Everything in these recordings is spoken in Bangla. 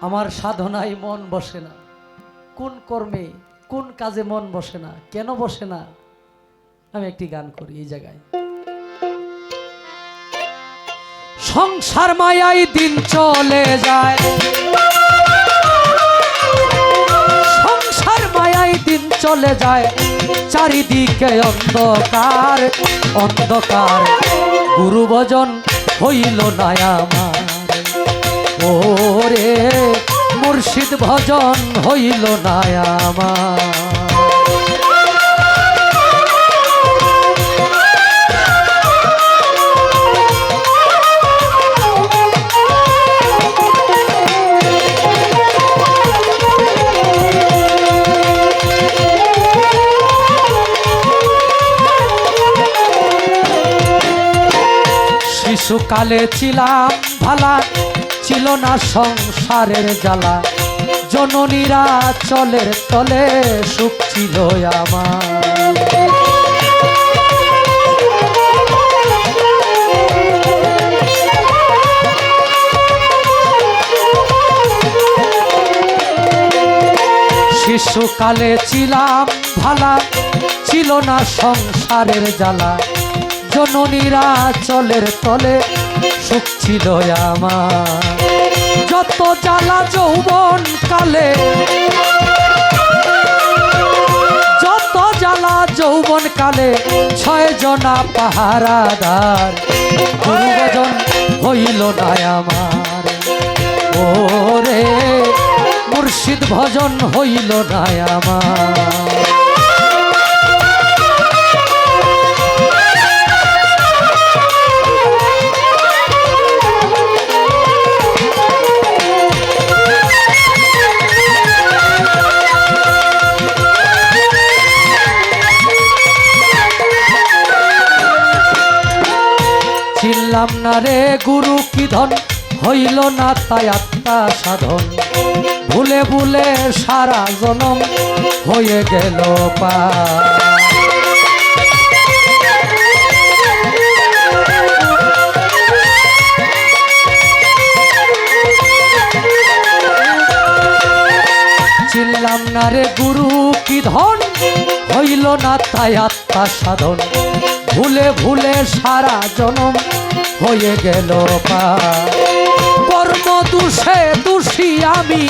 আমার সাধনায় মন বসে না। কোন কর্মে, কোন কাজে মন বসে না, কেন বসে না? আমি একটি গান করি এই জায়গায়। সংসার মায়াই দিন চলে যায়। সংসার মায়াই দিন চলে যায়। চারিদিকে অন্ধকার অন্ধকার। গুরু ভজন হইল না আমার। ওরে মুর্শিদ ভজন হইল না আমার শিশুকালে ছিলাম ভালা ছিল না সংসারের জ্বালা। জননীরা চলের তলে সুখ ছিল আমার। শিশুকালে ছিলাম ভালা, ছিল না সংসারের জ্বালা। জননীরা চলের তলে সুখ ছিল আমার। যত জ্বালা যৌবন কালে, যত জ্বালা যৌবন কালে, ছয় জনা পাহারাদার গুরুভজন হইল না আমার। ওরে মুর্শিদ ভজন হইল না আমার। চিনলাম না রে গুরু কি ধন? হইল না তাই আত্মা সাধন। ভুলে ভুলে সারা জনম হয়ে গেল পা। না রে গুরু কি ধন? হইল না তাই আত্মা সাধন। ভুলে ভুলে সারা জনম হয়ে গেল কর্ম দুষে দোষী আমি।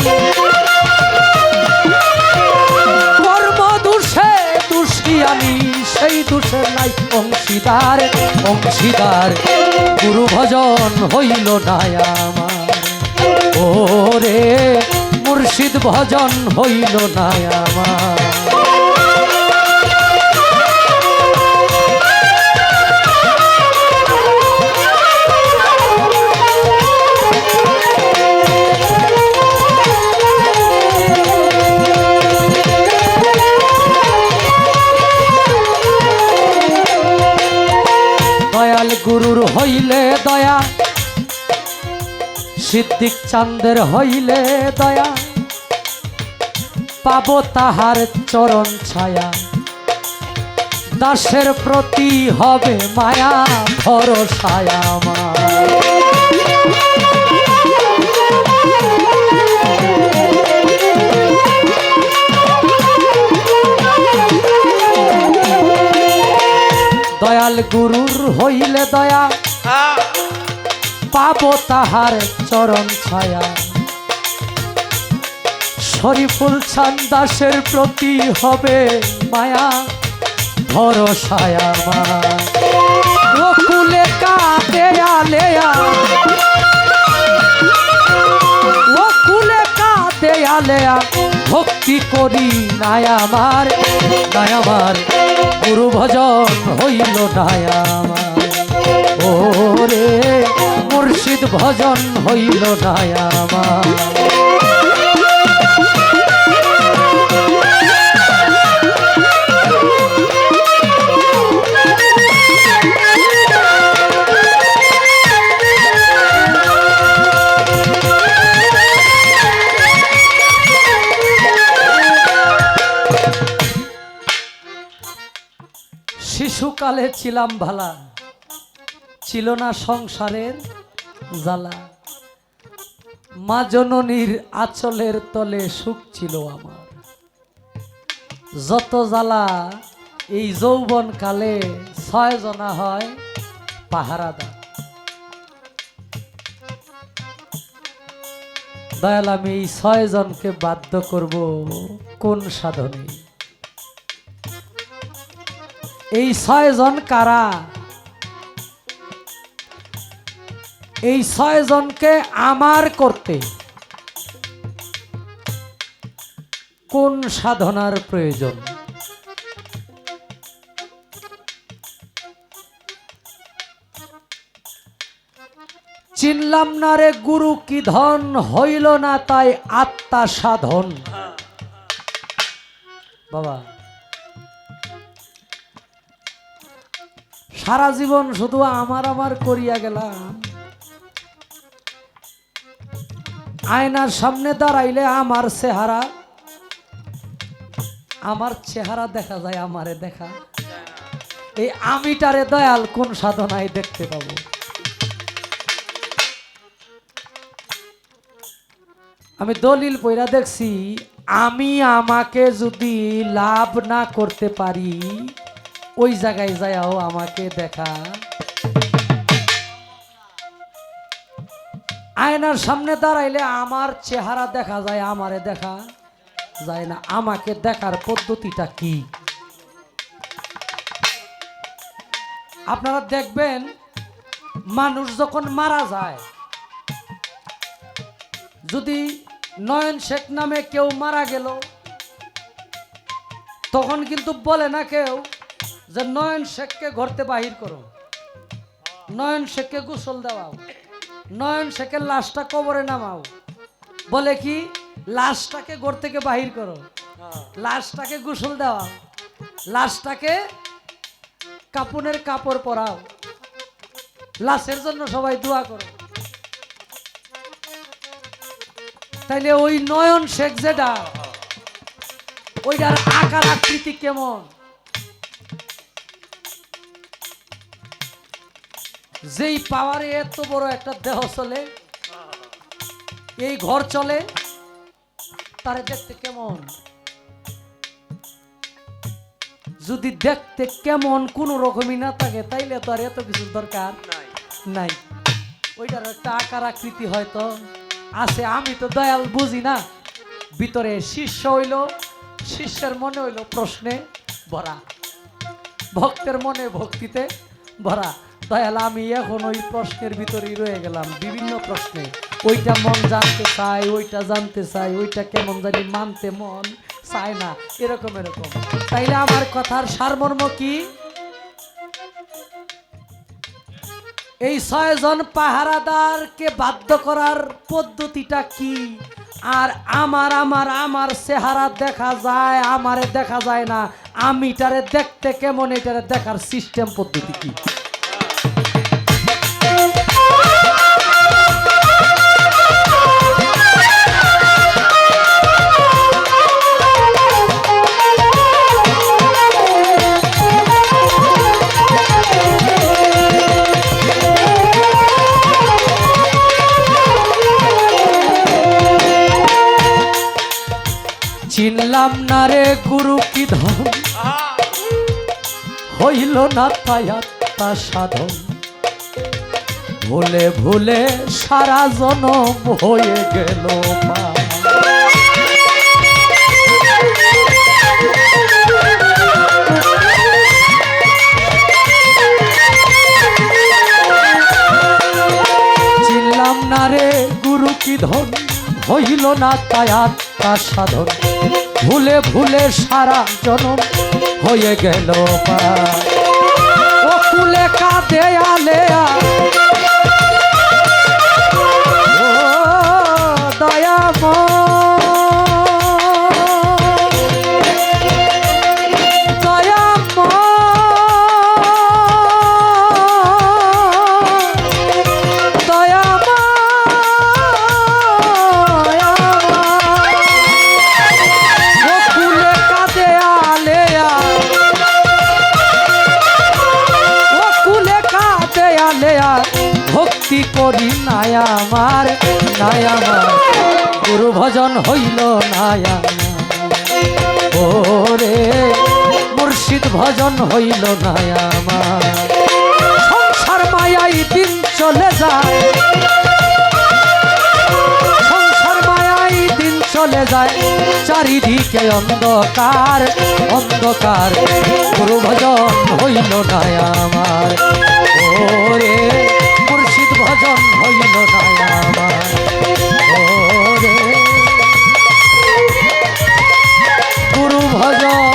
কর্ম দোষে দোষী আমি। সেই দোষে নাই অংশীদার অংশীদার। গুরু ভজন হইল না আমার। ওরে মুর্শিদ ভজন হইল না আমার। হইলে দয়া। সিদ্দিক চান্দের হইলে দয়া। পাব তাহার চরণ ছায়া। দাসের প্রতি হবে মায়া, ভরসায় দয়াল গুরুর হইলে দয়া। পাব তাহার চরণ ছায়া। শরীফুল ছান্দাসের প্রতি হবে মায়া, ভরসায় আমার। কাঁদে আলেয়া ওকুলে কাঁদে আলেয়া, ভক্তি করি নাই আমার, গুরু ভজন হইল নাই আমার। ওরে মুর্শিদ ভজন হইল শিশুকালে ছিলাম ভালা। ছিল না সংসারের জ্বালা। মা জননীর আঁচলের তলে সুখ ছিল আমার। যত জ্বালা এই যৌবন কালে ছয় জনা হয় পাহারাদা দয়াল, আমি এই ছয় জনকে বাধ্য করব কোন সাধনে? এই ছয় জন কারা? এই ছয় জনকে আমার করতে। কোন সাধনার প্রয়োজন? চিনলাম না রে গুরু কি ধন, হইল না তাই আত্মা সাধন। বাবা। সারা জীবন শুধু আমার আমার করিয়া গেলাম। আয়নার সামনে দাঁড়াইলে আমার চেহারা আমার চেহারা দেখা যায়, আমারে দেখা। এই আমিটারে দয়াল কোন সাধনায় দেখতে পাবো? আমি দলিল পইরা দেখছি, আমি আমাকে যদি লাভ না করতে পারি, ওই জায়গায় যায়াও আমাকে দেখা। আয়নার সামনে দাঁড়াইলে আমার চেহারা দেখা যায়, আমারে দেখা যায় না। আমাকে দেখার পদ্ধতিটা কি? আপনারা দেখবেন, মানুষ যখন মারা যায়, যদি নয়ন শেখ নামে কেউ মারা গেল, তখন কিন্তু বলে না কেউ যে নয়ন শেখকে ঘরতে বাহির করো, নয়ন শেখকে গোসল দেওয়াও। নয়ন শেখের লাশটা কবরে নামাও। বলে কি? লাশটাকে ঘর থেকে বাহির করো। লাশটাকে গোসল দেওয়া। লাশটাকে কাপনের কাপড় পরাও। লাশের জন্য সবাই দোয়া করো। তাইলে ওই নয়ন শেখ যেটা ওইটার আকার আকৃতি কেমন? যেই পাওয়ারে এত বড় একটা দেহ চলে এই ঘর চলে তারে দেখতে কেমন? যদি দেখতে কেমন কোন রকমই না থাকে তাইলে তো আর এত কিছুর দরকার নাই। ওইটার একটা আকার আকৃতি হয়তো আছে আমি তো দয়াল বুঝি না। ভিতরে শিষ্য হইল শিষ্যের মনে হইল প্রশ্নে ভরা। ভক্তের মনে ভক্তিতে ভরা। দয়াল আমি এখন ওই প্রশ্নের ভিতরেই রয়ে গেলাম, বিভিন্ন প্রশ্নে। ওইটা মন জানতে চাই ওইটা জানতে চাই ওইটা কেমন জানি মানতে মন চায় না, এরকম এরকম। তাইলে আমার কথার সারমর্ম কি? এই ছয়জন পাহারাদারকে বাধ্য করার পদ্ধতিটা কি? আর আমার আমার আমার চেহারা দেখা যায়, আমারে দেখা যায় না আমিটারে দেখতে কেমন, এটারে দেখার সিস্টেম পদ্ধতি কি? চিনলাম না রে গুরু, কি ধন? হইল না তাই আত্মা সাধন। ভুলে ভুলে সারা জনম হয়ে গেল না রে গুরু, কি ধন? হইল না তাই আত্মা সাধন। ভুলে ভুলে সারা জনম হয়ে গেল পা ও কুলে কাঁদে আলেয়া ভজন হইল না ওরে, মুর্শিদ ভজন হইল না আমার সংসার মায়াই দিন চলে যায়। সংসার মায়াই দিন চলে যায়। চারিদিকে অন্ধকার অন্ধকার। গুরু ভজন হইল না আমার ওরে, মুর্শিদ ভজন হইল না আমার Rồi